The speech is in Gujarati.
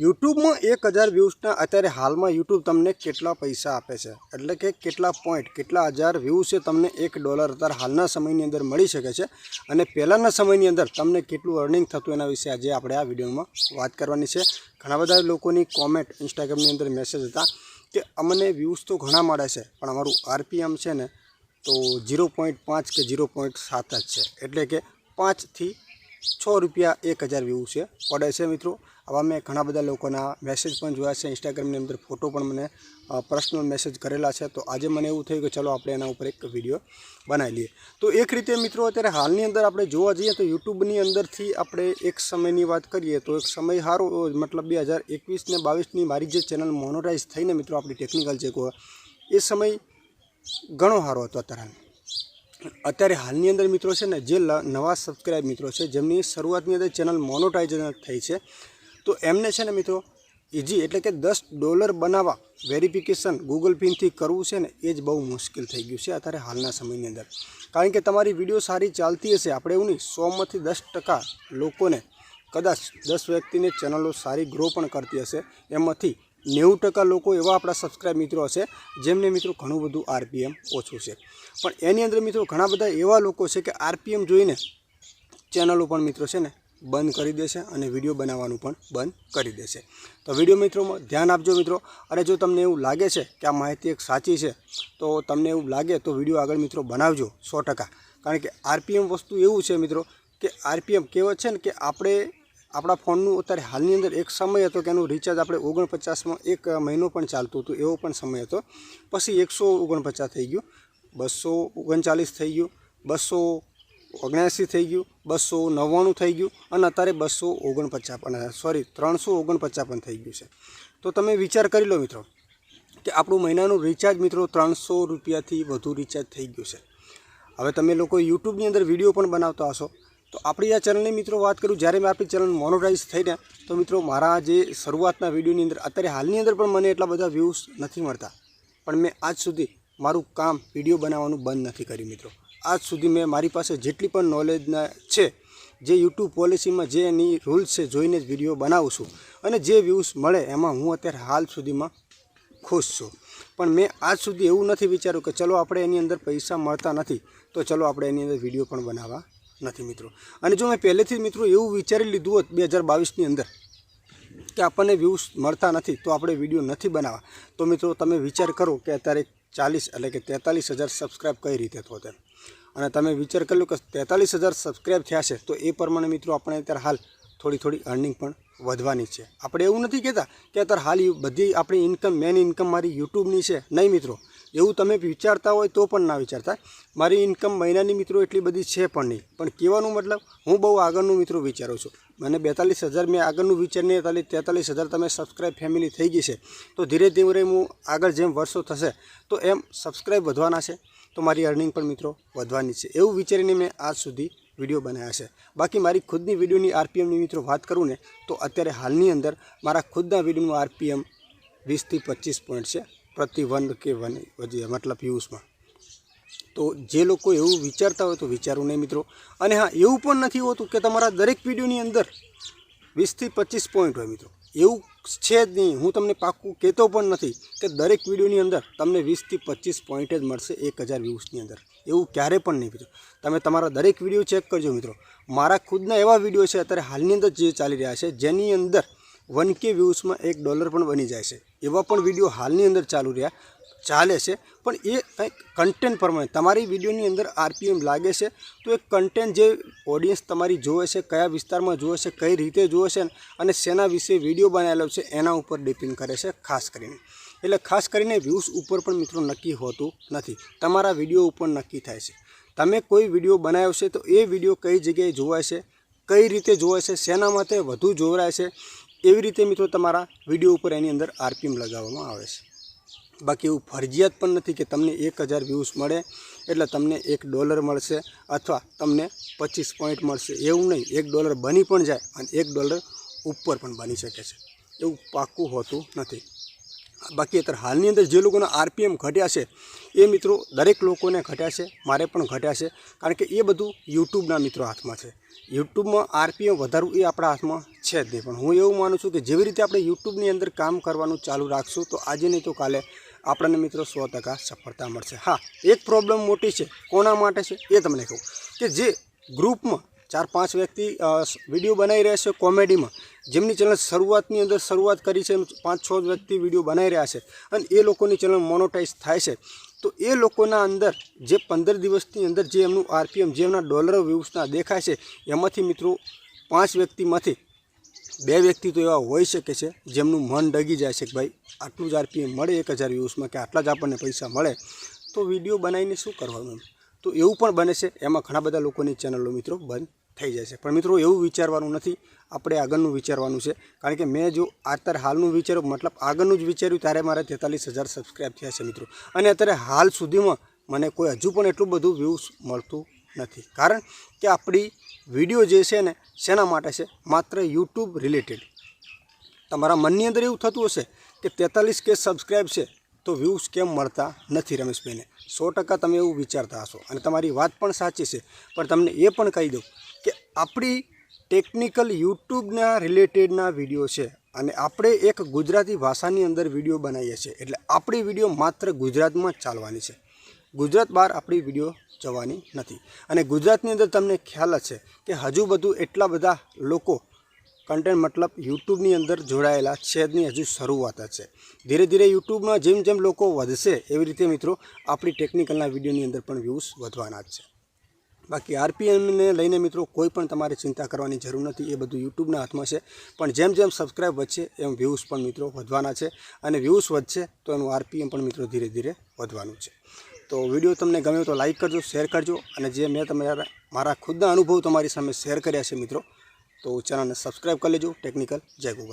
યુટ્યુબમાં એક હજાર વ્યૂઝના અત્યારે હાલમાં યુટ્યુબ તમને કેટલા પૈસા આપે છે? એટલે કે કેટલા પોઈન્ટ કેટલા હજાર વ્યૂઝ તમને એક ડોલર અત્યારે હાલના સમયની અંદર મળી શકે છે. અને પહેલાંના સમયની અંદર તમને કેટલું અર્નિંગ થતું એના વિશે આજે આપણે આ વિડીયોમાં વાત કરવાની છે. ઘણા બધા લોકોની કોમેન્ટ ઇન્સ્ટાગ્રામની અંદર મેસેજ હતા કે અમને વ્યૂઝ તો ઘણા મળે છે, પણ અમારું આરપીએમ છે ને તો ઝીરો પોઈન્ટ પાંચ કે ઝીરો પોઈન્ટ સાત જ છે. એટલે કે પાંચથી છ રૂપિયા એક હજાર વ્યૂ છે. પડે છે મિત્રો. આવા મેં ઘણા બધા લોકોના મેસેજ પણ જોયા છે. ઇન્સ્ટાગ્રામની અંદર ફોટો પણ મને પર્સનલ મેસેજ કરેલા છે. તો આજે મને એવું થયું કે ચલો આપણે એના ઉપર એક વીડિયો બનાવી લઈએ. તો એક રીતે મિત્રો અત્યારે હાલની અંદર આપણે જોવા જઈએ તો યુટ્યુબની અંદરથી આપણે એક સમયની વાત કરીએ તો એક સમય સારો મતલબ બે હજાર એકવીસ ને બાવીસની મારી જે ચેનલ મોનોટાઈઝ થઈને મિત્રો આપણી ટેકનિકલ જે કહો એ સમય ઘણો સારો હતો અત્યારે અત્યારે હાલની અંદર મિત્રો છે ને, જે નવા સબસ્ક્રાઇબ મિત્રો છે, જેમની શરૂઆતની અંદર ચેનલ મોનોટાઇઝેશન થઈ છે, તો એમને છે ને મિત્રો ઇઝી એટલે કે દસ ડોલર બનાવવા વેરિફિકેશન ગૂગલ પિનથી કરવું છે ને, એ જ બહુ મુશ્કેલ થઈ ગયું છે અત્યારે હાલના સમયની અંદર. કારણ કે તમારી વીડિયો સારી ચાલતી હશે, આપણે એવું નહીં સોમાંથી દસ ટકા લોકોને, કદાચ દસ વ્યક્તિને ચેનલો સારી ગ્રો પણ કરતી હશે, એમાંથી નેવું ટકા લોકો એવા આપણા સબસ્ક્રાઇબ મિત્રો હશે, જેમને મિત્રો ઘણું બધું આરપીએમ ઓછું છે. પણ એની અંદર મિત્રો ઘણા બધા એવા લોકો છે કે આરપીએમ જોઈને ચેનલો પણ મિત્રો છે ને બંધ કરી દેશે અને વીડિયો બનાવવાનું પણ બંધ કરી દેશે. તો વીડિયો મિત્રોમાં ધ્યાન આપજો મિત્રો. અને જો તમને એવું લાગે છે કે આ માહિતી એક સાચી છે, તો તમને એવું લાગે તો વીડિયો આગળ મિત્રો બનાવજો સો કારણ કે આરપીએમ વસ્તુ એવું છે મિત્રો કે આરપીએમ કહેવત છે ને કે આપણે આપણા ફોનનું અત્યારે હાલની અંદર એક સમય હતો કે એનું રિચાર્જ આપણે ઓગણપચાસમાં એક મહિનો પણ ચાલતું હતું, એવો પણ સમય હતો. પછી એકસો ઓગણપચાસ થઈ ગયું, બસો ઓગણચાલીસ થઈ ગયું, બસો ઓગણ્યાસી થઈ ગયું, બસો નવ્વાણું થઈ ગયું અને અત્યારે બસો ઓગણપચાસ પણ સોરી ત્રણસો ઓગણપચાસ થઈ ગયું છે. તો તમે વિચાર કરી લો મિત્રો, કે આપણું મહિનાનું રિચાર્જ મિત્રો ત્રણસો રૂપિયાથી વધુ રિચાર્જ થઈ ગયું છે. હવે તમે લોકો યુટ્યુબની અંદર વીડિયો પણ બનાવતા હશો તો આપણી આ ચેનલની મિત્રો વાત કરું, જ્યારે મેં આપણી ચેનલ મોનોટાઇઝ થઈને, તો મિત્રો મારા જે શરૂઆતના વિડીયોની અંદર, અત્યારે હાલની અંદર પણ મને એટલા બધા વ્યૂઝ નથી મળતા. પણ મેં આજ સુધી મારું કામ વીડિયો બનાવવાનું બંધ નથી કર્યું મિત્રો. આજ સુધી મેં મારી પાસે જેટલી પણ નોલેજના છે, જે યુટ્યુબ પોલિસીમાં જે એની રૂલ્સ છે, જોઈને જ વીડિયો બનાવું છું. અને જે વ્યૂઝ મળે એમાં હું અત્યારે હાલ સુધીમાં ખુશ છું. પણ મેં આજ સુધી એવું નથી વિચાર્યું કે ચલો આપણે એની અંદર પૈસા મળતા નથી, તો ચલો આપણે એની અંદર વીડિયો પણ બનાવવા નથી મિત્રો. અને જો મેં પહેલેથી મિત્રો એવું વિચારી લીધું હોત બે હજાર બાવીસની અંદર કે આપણને વ્યૂઝ મળતા નથી, તો આપણે વીડિયો નથી બનાવવા. તો મિત્રો તમે વિચાર કરો કે અત્યારે ચાલીસ એટલે કે તેતાલીસ હજાર સબસ્ક્રાઈબ કઈ રીતે તો તેમ. અને તમે વિચાર કરી લો કે તેતાલીસ હજાર સબસ્ક્રાઈબ થયા છે, તો એ પ્રમાણે મિત્રો આપણે અત્યારે હાલ થોડી થોડી અર્નિંગ પણ વધવાની છે. આપણે એવું નથી કહેતા કે અત્યારે હાલ બધી આપણી ઇન્કમ મેન ઇન્કમ મારી યુટ્યુબની છે. નહીં મિત્રો. એવું તમે વિચારતા હોય તો પણ ના વિચારતા. મારી ઇન્કમ મહિનાની મિત્રો એટલી બધી છે પણ નહીં. પણ કહેવાનું મતલબ હું બહુ આગળનું મિત્રો વિચારું છું. મને બેતાલીસ હજાર મેં આગળનું વિચારીને તાલી તેતાલીસ હજાર તમે સબસ્ક્રાઈબ ફેમિલી થઈ ગઈ છે. તો ધીરે ધીરે હું આગળ જેમ વર્ષો થશે તો એમ સબસ્ક્રાઈબ વધવાના છે. તો મારી અર્નિંગ પણ મિત્રો વધવાની છે. એવું વિચારીને મેં આજ સુધી વીડિયો બનાવ્યા છે. બાકી મારી ખુદની વિડીયોની આરપીએમની મિત્રો વાત કરું ને, તો અત્યારે હાલની અંદર મારા ખુદના વિડીયોનું આરપીએમ વીસથી પચીસ પોઈન્ટ છે. પ્રતિ વન કે વન મતલબ વ્યૂઝમાં તો જે લોકો એવું વિચારતા હોય તો વિચારવું નહીં મિત્રો. અને હા, એવું પણ નથી હોતું કે તમારા દરેક વિડીયોની અંદર વીસથી પચીસ પોઈન્ટ હોય મિત્રો. એવું છે જ નહીં. હું તમને પાક્કું કહેતો પણ નથી કે દરેક વિડીયોની અંદર તમને વીસથી પચીસ પોઈન્ટ જ મળશે એક હજાર વ્યૂઝની અંદર. એવું ક્યારે પણ નહીં મિત્રો. તમે તમારા દરેક વીડિયો ચેક કરજો મિત્રો. મારા ખુદના એવા વીડિયો છે અત્યારે હાલની અંદર જે ચાલી રહ્યા છે, જેની અંદર વન કે વ્યૂઝમાં એક ડોલર પણ બની જાય છે. એવા પણ વીડિયો હાલની અંદર ચાલુ રહ્યા, ચાલે છે. પણ એ કંઈક કન્ટેન્ટ પ્રમાણે, તમારી વિડીયોની અંદર આરપીએમ લાગે છે, તો એ કન્ટેન્ટ જે ઓડિયન્સ તમારી જોવે છે, કયા વિસ્તારમાં જોવે છે, કઈ રીતે જોવે છે અને શેના વિશે વીડિયો બનાવેલો છે, એના ઉપર ડિપેન્ડ કરે છે, ખાસ કરીને. એટલે ખાસ કરીને વ્યૂઝ ઉપર પણ મિત્રો નક્કી હોતું નથી. તમારા વીડિયો ઉપર નક્કી થાય છે. તમે કોઈ વીડિયો બનાવ્યો છે, તો એ વીડિયો કઈ જગ્યાએ જોવાય છે, કઈ રીતે જોવાય છે, શેના માટે વધુ જોવરાય છે એવી રીતે મિત્રો તમારા વીડિયો ઉપર એની અંદર આરપીએમ લગાવવામાં આવે છે. બાકી એવું ફરજિયાત પણ નથી કે તમને એક હજાર વ્યૂઝ મળે એટલે તમને એક ડોલર મળશે અથવા તમને પચીસ પોઈન્ટ મળશે. એવું નહીં. એક ડોલર બની પણ જાય અને એક ડોલર ઉપર પણ બની શકે છે. એવું પાક્કું હોતું નથી. બાકી અત્યારે હાલની અંદર જે લોકોના આરપીએમ ઘટ્યા છે, એ મિત્રો દરેક લોકોને ઘટ્યા છે, મારે પણ ઘટ્યા છે, કારણ કે એ બધું યુટ્યુબના મિત્રો હાથમાં છે. યુટ્યુબમાં આરપીએમ વધારવું એ આપણા હાથમાં છે જ નહીં, પણ હું એવું માનું છું કે જેવી રીતે આપણે યુટ્યુબની અંદર કામ કરવાનું ચાલુ રાખશું, તો આજે નહીં તો કાલે આપણને મિત્રો સો ટકા સફળતા મળશે. હા, એક પ્રોબ્લેમ મોટી છે, કોના માટે છે, એ તમને કહું કે જે ગ્રુપમાં ચાર પાંચ વ્યક્તિ વીડિયો બનાવી રહ્યા છે કોમેડીમાં. જેમની ચેનલ શરૂઆતની અંદર શરૂઆત કરી છે પાંચ છ વ્યક્તિ વીડિયો બનાવી રહ્યા છે અને એ લોકોની ચેનલ મોનોટાઈઝ થાય છે. તો એ લોકોના અંદર જે પંદર દિવસની અંદર જે એમનું આરપીએમ, જે એમના ડોલર વ્યૂઝના દેખાય છે, એમાંથી મિત્રો પાંચ વ્યક્તિમાંથી બે વ્યક્તિ તો એવા હોઈ શકે છે જેમનું મન ડગી જાય છે કે ભાઈ આટલું જ આરપીએમ મળે એક હજાર વ્યૂઝમાં કે આટલા જ આપણને પૈસા મળે. તો વીડિયો બનાવીને શું કરવાનું તો એવું પણ બને છે. એમાં ઘણા બધા લોકોની ચેનલો મિત્રો બંધ થઈ છે. પણ મિત્રો એવું વિચારવાનું નથી. આપણે આગળનું વિચારવાનું છે. કારણ કે મેં જો અત્યારે હાલનું વિચાર્યું, મતલબ આગળનું જ વિચાર્યું, ત્યારે મારે તેતાલીસ હજાર સબસ્ક્રાઈબ થયા છે મિત્રો. અને અત્યારે હાલ સુધીમાં મને કોઈ હજુ પણ એટલું બધું વ્યૂઝ મળતું નથી. કારણ કે આપણી વીડિયો જે છે ને, શેના માટે છે? માત્ર યુટ્યુબ રિલેટેડ તમારા મનની અંદર એવું થતું હશે કે તેતાલીસ કે સબસ્ક્રાઈબ છે, તો વ્યૂઝ કેમ મળતા નથી રમેશભાઈને? સો ટકા તમે એવું વિચારતા હશો. અને તમારી વાત પણ સાચી છે. પણ તમને એ પણ કહી દઉં કે આપણી ટેકનિકલ યુટ્યુબના રિલેટેડના વીડિયો છે. અને આપણે એક ગુજરાતી ભાષાની અંદર વીડિયો બનાવીએ છીએ. એટલે આપણી વીડિયો માત્ર ગુજરાતમાં જ ચાલવાની છે. ગુજરાત બહાર આપણી વીડિયો જવાની નથી. અને ગુજરાતની અંદર તમને ખ્યાલ જ છે કે હજુ બધું એટલા બધા લોકો કન્ટેન્ટ મતલબ યુટ્યુબની અંદર જોડાયેલા છે જ હજુ શરૂઆત જ છે. ધીરે ધીરે યુટ્યુબમાં જેમ જેમ લોકો વધશે એવી રીતે મિત્રો આપણી ટેકનિકલના વિડીયોની અંદર પણ વ્યૂઝ વધવાના જ છે. બાકી આરપીએમને લઈને મિત્રો કોઈ પણ તમારે ચિંતા કરવાની જરૂર નથી, એ બધું યુટ્યુબના હાથમાં છે. પણ જેમ જેમ સબસ્ક્રાઈબ વધશે એમ વ્યૂઝ પણ મિત્રો વધવાના છે અને વ્યૂઝ વધશે તો એનું આરપીએમ પણ મિત્રો ધીરે ધીરે વધવાનું છે. તો વીડિયો તમને ગમ્યો તો લાઇક કરજો શેર કરજો અને જે મેં તમારા, મારા ખુદના અનુભવ તમારી સામે શેર કર્યા છે મિત્રો તો ચેનલને સબસ્ક્રાઈબ કરી લેજો ટેકનિકલ જય ગુગા